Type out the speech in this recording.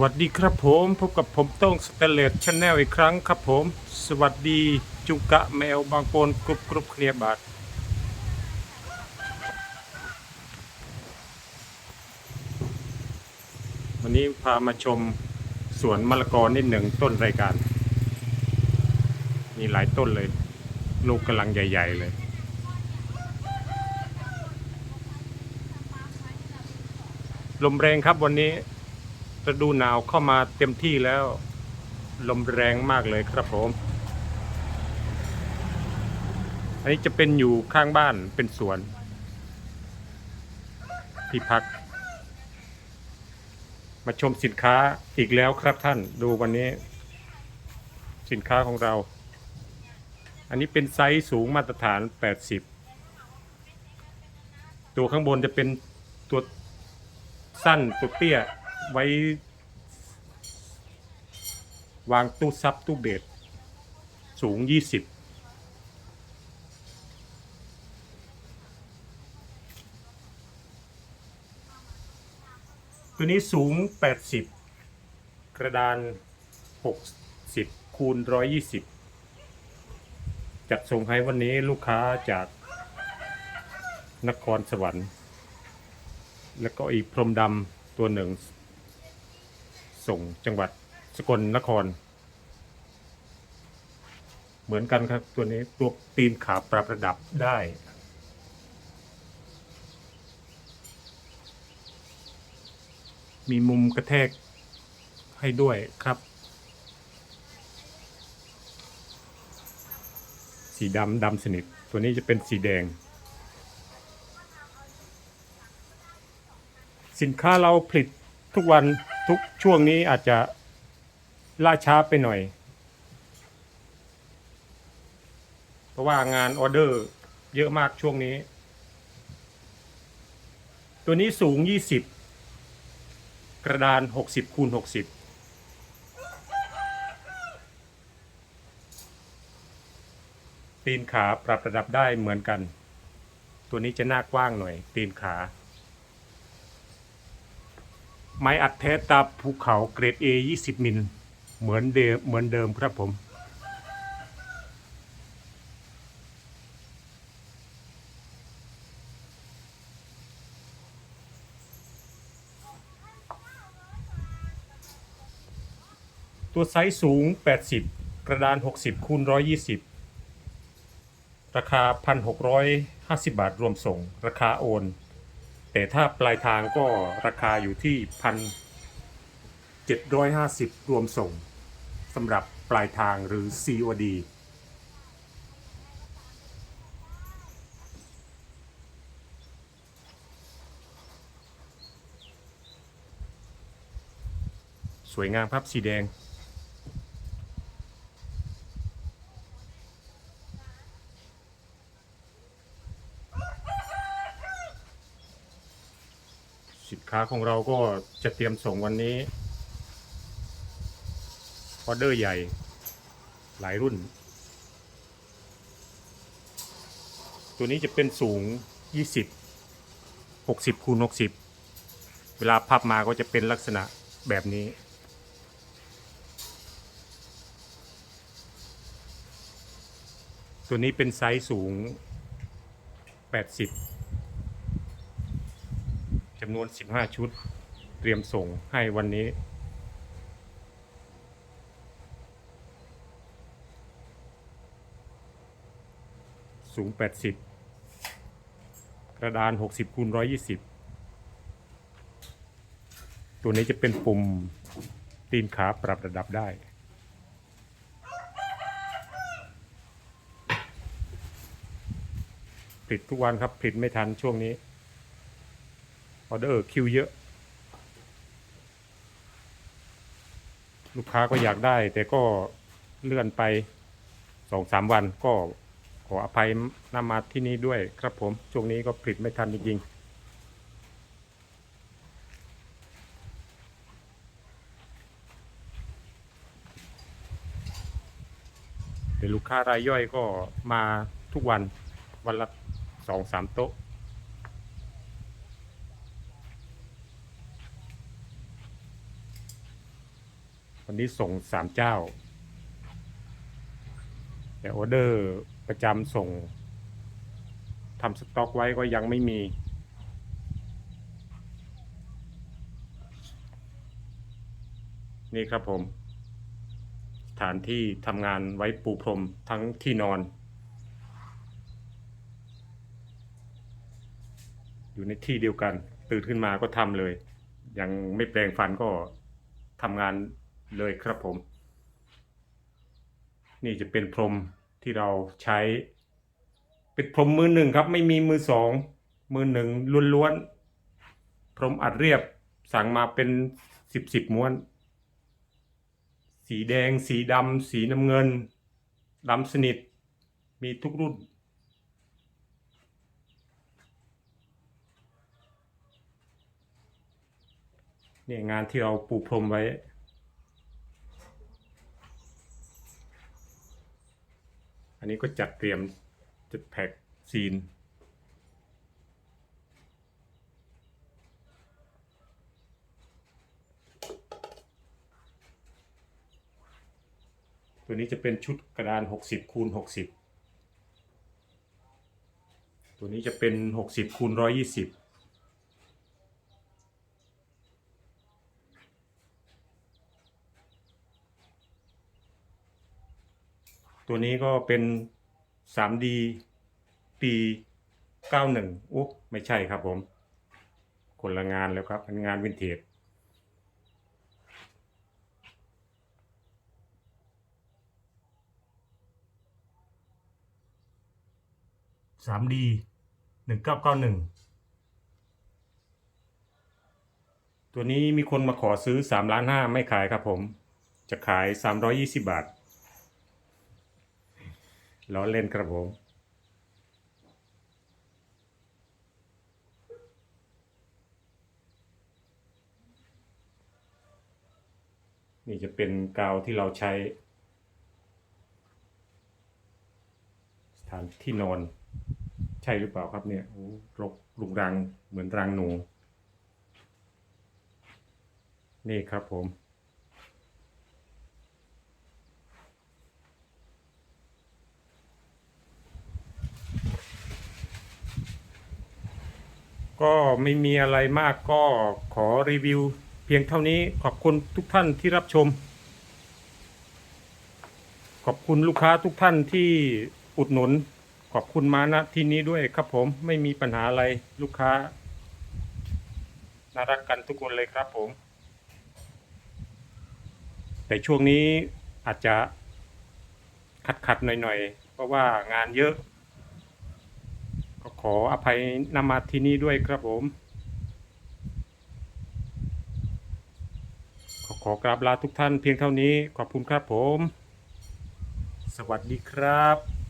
วัสดีครับผมพบกับผมโต้องสเตเลตชาแนลอีกครั้งครับผม สวัสดีจุกะแมวบางปนกรุบกรุบเคลียบาทวันนี้พามาชมสวนมะละกอนิดหนึ่งต้นรายการ มีหลายต้นเลย ลูกกำลังใหญ่ ๆ เลยลมแรงครับวันนี้ ฤดูหนาวเข้ามาเต็มที่แล้ว ลมแรงมากเลยครับผม อันนี้จะเป็นอยู่ข้างบ้านเป็นสวน ที่พัก มาชมสินค้าอีกแล้วครับท่านดูวันนี้ สินค้าของเรา อันนี้เป็นไซส์สูงมาตรฐาน 80 ตัวข้างบนจะเป็นตัวสั้นตัวเตี้ย ไว้ วางตู้ซับตู้เบสสูง20ตัวนี้สูง 80 กระดาน 60 คูณ 120 จัดส่งให้วันนี้ลูกค้าจากนครสวรรค์ แล้วก็อีกพรมดำตัวหนึ่ง ส่งจังหวัดสกลนคร เหมือนกันครับ ตัวนี้ตัวตีนขาปรับระดับได้ มีมุมกระแทกให้ด้วยครับ สีดำดำสนิท ตัวนี้จะเป็นสีแดง สินค้าเราผลิตทุกวัน ทุกช่วงนี้อาจจะล่าช้าไปหน่อย เพราะว่างานออเดอร์เยอะมากช่วงนี้ ตัวนี้สูง 20 กระดาน 60คูณ60ตีนขาปรับระดับได้เหมือนกัน ตัวนี้จะหน้ากว้างหน่อย ตีนขา ไม้อัดแท้ตาภูเขาเกรด A 20 มิล เหมือนเดิมเหมือนเดิมครับผม ตัวไซส์สูง 80 กระดาน 60คูณ120 ราคา 1,650 บาทรวมส่ง ราคาโอน แต่ถ้าปลายทางก็ราคาอยู่ที่พันเจ็ดร้อยห้าสิบรวมส่งสำหรับปลายทางหรือ COD สวยงามครับสีแดง สินค้าของเราก็จะเตรียมส่งวันนี้ออเดอร์ใหญ่ หลายรุ่น ตัวนี้จะเป็นสูง 20 60คูณ60 เวลาพับมาก็จะเป็นลักษณะแบบนี้ ตัวนี้เป็นไซส์สูง 80 จำนวน 15 ชุด เตรียมส่งให้วันนี้ สูง 80 กระดาน 60คูณ120 ตัวนี้จะเป็นปุ่มตีนขาปรับระดับได้ผลิตทุกวันครับผลิตไม่ทันช่วงนี้ ออเดอร์คิวเยอะ ลูกค้าก็อยากได้ แต่ก็เลื่อนไปสองสามวันก็ขออภัยนำมาที่นี่ด้วยครับผม ช่วงนี้ก็ผลิตไม่ทันจริงๆแต่ลูกค้ารายย่อยก็มาทุกวันวันละสองสามโต๊ะ วันนี้ส่งสามเจ้า แต่ออเดอร์ประจำส่งทำสต็อกไว้ก็ยังไม่มี นี่ครับผม สถานที่ทำงานไว้ปูพรมทั้งที่นอน อยู่ในที่เดียวกัน ตื่นขึ้นมาก็ทำเลย ยังไม่แปลงฟันก็ทำงาน เลยครับผม นี่จะเป็นพรมที่เราใช้ เป็นพรมมือหนึ่งครับ ไม่มีมือสอง มือหนึ่งล้วนๆพรมอัดเรียบสั่งมาเป็นสิบสิบม้วน สีแดง สีดำสีน้ำเงินดำสนิท มีทุกรุ่นเนี่ยงานที่เราปูพรมไว้ อันนี้ก็จัดเตรียมจัดแพ็กซีน ตัวนี้จะเป็นชุดกระดาน 60คูณ60 ตัวนี้จะเป็น 60คูณ120 ตัวนี้ก็เป็น 3D ปี 91อุ๊ไม่ใช่ครับผม คนละงานแล้วครับงานวินเทจ 3D 1991ตัวนี้มีคนมาขอซื้อ3ล้านห้าไม่ขายครับผม จะขาย320บาท ล้อเล่นครับผมนี่จะเป็นกาวที่เราใช้ สถานที่นอน ใช่หรือเปล่าครับเนี่ยโอ้รกลุงรังเหมือนรังหนู นี่ครับผม ก็ไม่มีอะไรมากก็ขอรีวิว เพียงเท่านี้ขอบคุณทุกท่านที่รับชม ขอบคุณลูกค้าทุกท่านที่อุดหนุน ขอบคุณมาณที่นี้ด้วยครับผมไม่มีปัญหาอะไรลูกค้าน่ารักกันทุกคนเลยครับผม แต่ช่วงนี้อาจจะขัดขัดหน่อยๆ เพราะว่างานเยอะ ก็ขออภัยนำมาที่นี่ด้วยครับผมขอขอกราบลาทุกท่านเพียงเท่านี้ขอบคุณครับผม สวัสดีครับ